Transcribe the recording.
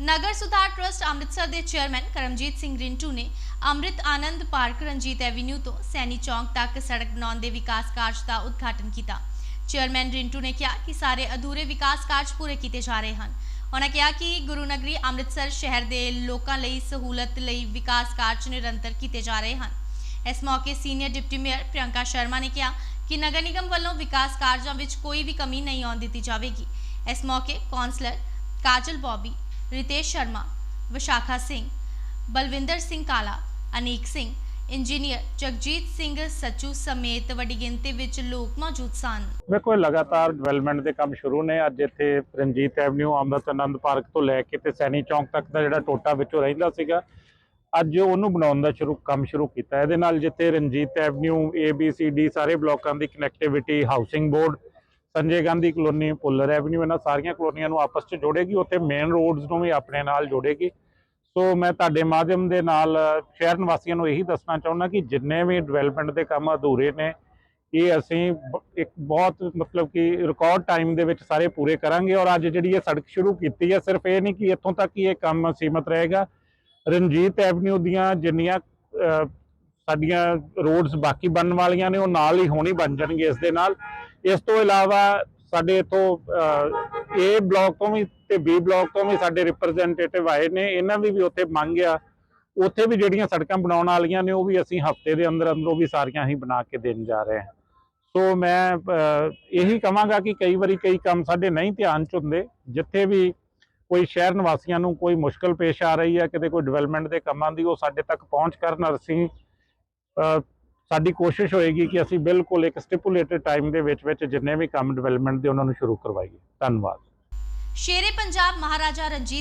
ਨਗਰ ਸੁਧਾਰ ਟਰਸਟ ਅੰਮ੍ਰਿਤਸਰ ਦੇ ਚੇਅਰਮੈਨ ਕਰਮਜੀਤ ਸਿੰਘ ਰਿੰਟੂ ਨੇ ਅੰਮ੍ਰਿਤ ਆਨੰਦ ਪਾਰਕ ਰਣਜੀਤ ਐਵੀਨਿਊ ਤੋਂ ਸੈਣੀ ਚੌਂਕ ਤੱਕ ਸੜਕ ਬਣਾਉਣ ਦੇ ਵਿਕਾਸ ਕਾਰਜ ਦਾ ਉਦਘਾਟਨ ਕੀਤਾ। ਚੇਅਰਮੈਨ ਰਿੰਟੂ ਨੇ ਕਿਹਾ ਕਿ ਸਾਰੇ ਅਧੂਰੇ ਵਿਕਾਸ ਕਾਰਜ ਪੂਰੇ ਕੀਤੇ ਜਾ ਰਹੇ ਹਨ। ਉਹਨਾਂ ਕਿਹਾ ਕਿ ਗੁਰੂ ਨਗਰੀ ਅੰਮ੍ਰਿਤਸਰ ਸ਼ਹਿਰ ਦੇ ਲੋਕਾਂ ਲਈ ਸਹੂਲਤ ਲਈ ਵਿਕਾਸ ਕਾਰਜ ਨਿਰੰਤਰ ਕੀਤੇ ਜਾ ਰਹੇ ਹਨ। ਇਸ ਮੌਕੇ senior deputy mayor Priyanka Sharma ਨੇ ਕਿਹਾ ਕਿ ਨਗਰ ਨਿਗਮ ਵੱਲੋਂ ਵਿਕਾਸ ਕਾਰਜਾਂ ਵਿੱਚ ਕੋਈ ਵੀ ਕਮੀ ਨਹੀਂ ਆਉਣ ਦਿੱਤੀ ਜਾਵੇਗੀ। ਇਸ ਮੌਕੇ councillor Kajal Bobby Ritesh Sharma Vishakha Singh Balwinder Singh Kala Anik Singh engineer Jagjit Singh Sachu ਸਮੇਤ ਵੱਡੀ ਗਿਣਤੀ ਵਿੱਚ ਲੋਕ ਮੌਜੂਦ ਸਨ ਵੇਖੋ ਲਗਾਤਾਰ ਡਿਵੈਲਪਮੈਂਟ ਦੇ ਕੰਮ ਸ਼ੁਰੂ ਨੇ ਅੱਜ ਇੱਥੇ ਰਣਜੀਤ ਐਵਨਿਊ ਅੰਮ੍ਰਿਤ ਆਨੰਦ ਪਾਰਕ ਤੋਂ ਲੈ ਕੇ ਤੇ ਸੈਣੀ ਚੌਂਕ ਤੱਕ ਦਾ ਜਿਹੜਾ ਟੋਟਾ ਵਿੱਚੋਂ ਰਹਿੰਦਾ ਸੀਗਾ ਅੱਜ ਉਹਨੂੰ ਬਣਾਉਣ ਦਾ ਸ਼ੁਰੂ ਕੰਮ ਸ਼ੁਰੂ ਕੀਤਾ ਇਹਦੇ ਨਾਲ ਜਿੱਥੇ Ranjit avenue A B C D ਸਾਰੇ ਬਲਾਕਾਂ ਦੀ connectivity housing board Sanjay Gandhi colony Puller avenue, ਇਹਨਾਂ ਸਾਰੀਆਂ ਕਲੋਨੀਆਂ ਨੂੰ ਆਪਸ 'ਚ ਜੋੜੇਗੀ, ਉੱਥੇ ਮੇਨ ਰੋਡਸ ਨੂੰ ਵੀ ਆਪਣੇ ਨਾਲ ਜੋੜੇਗੀ। ਸੋ ਮੈਂ ਤੁਹਾਡੇ ਮਾਧਿਅਮ ਦੇ ਨਾਲ ਸ਼ਹਿਰ ਨਿਵਾਸੀਆਂ ਨੂੰ ਇਹੀ ਦੱਸਣਾ ਚਾਹੁੰਦਾ ਕਿ ਜਿੰਨੇ ਵੀ ਡਿਵੈਲਪਮੈਂਟ ਦੇ ਕੰਮ ਅਧੂਰੇ ਨੇ, ਇਹ ਅਸੀਂ ਬ- ਇੱਕ ਬਹੁਤ ਮਤਲਬ ਕਿ ਰਿਕਾਰਡ ਟਾਈਮ ਦੇ ਵਿੱਚ ਸਾਰੇ ਪੂਰੇ ਕਰਾਂਗੇ ਔਰ ਅੱਜ ਜਿਹੜੀ ਇਹ ਸੜਕ ਸ਼ੁਰੂ ਕੀਤੀ ਹੈ, ਸਿਰਫ ਇਹ ਨਹੀਂ ਕਿ ਇੱਥੋਂ ਤੱਕ ਹੀ ਇਹ ਕੰਮ ਸੀਮਤ ਰਹੇਗਾ। ਰਣਜੀਤ ਐਵਨਿਊ ਦੀਆਂ ਜਿੰਨੀਆਂ ਸਾਡੀਆਂ ਰੋਡਸ ਬਾਕੀ ਬਣਨ ਵਾਲੀਆਂ ਨੇ, ਉਹ ਨਾਲ ਹੀ ਹੋਣੀ ਬਣ ਜਾਣਗੇ ਇਸ ਦੇ ਨਾਲ। ਇਸ ਤੋਂ ਇਲਾਵਾ ਸਾਡੇ ਇਥੋਂ ਏ ਬਲਾਕ ਤੋਂ ਵੀ ਤੇ ਬੀ ਬਲਾਕ ਤੋਂ ਵੀ ਸਾਡੇ ਰਿਪਰੈਜ਼ੈਂਟੇਟਿਵ ਆਏ ਨੇ, ਇਹਨਾਂ ਦੀ ਵੀ ਉੱਥੇ ਮੰਗ ਆ। ਉੱਥੇ ਵੀ ਜਿਹੜੀਆਂ ਸੜਕਾਂ ਬਣਾਉਣ ਵਾਲੀਆਂ ਨੇ, ਉਹ ਵੀ ਅਸੀਂ ਹਫ਼ਤੇ ਦੇ ਅੰਦਰ ਅੰਦਰ ਉਹ ਵੀ ਸਾਰੀਆਂ ਹੀ ਬਣਾ ਕੇ ਦੇਣ ਜਾ ਰਹੇ ਹਾਂ। ਸੋ ਮੈਂ ਇਹੀ ਕਹਾਂਗਾ ਕਿ ਕਈ ਵਾਰੀ ਕਈ ਕੰਮ ਸਾਡੇ ਨਹੀਂ ਧਿਆਨ ਚ ਹੁੰਦੇ। ਜਿੱਥੇ ਵੀ ਕੋਈ ਸ਼ਹਿਰ ਨਿਵਾਸੀਆਂ ਨੂੰ ਕੋਈ ਮੁਸ਼ਕਲ ਪੇਸ਼ ਆ ਰਹੀ ਹੈ, ਕਿਤੇ ਕੋਈ ਡਿਵੈਲਪਮੈਂਟ ਦੇ ਕੰਮਾਂ ਦੀ, ਉਹ ਸਾਡੇ ਤੱਕ ਪਹੁੰਚ ਕਰਨ ਅਸੀਂ ਸਾਡੀ ਕੋਸ਼ਿਸ਼ ਹੋਏਗੀ ਕਿ ਅਸੀਂ ਬਿਲਕੁਲ ਇੱਕ ਸਟਿਪੂਲੇਟਡ ਟਾਈਮ ਦੇ ਵਿੱਚ ਵਿੱਚ ਜਿੰਨੇ ਵੀ ਕੰਮ ਡਿਵੈਲਪਮੈਂਟ ਦੇ ਉਹਨਾਂ ਨੂੰ ਸ਼ੁਰੂ ਕਰਵਾਈਏ। ਧੰਨਵਾਦ। ਸ਼ੇਰੇ ਪੰਜਾਬ ਮਹਾਰਾਜਾ ਰਣਜੀਤ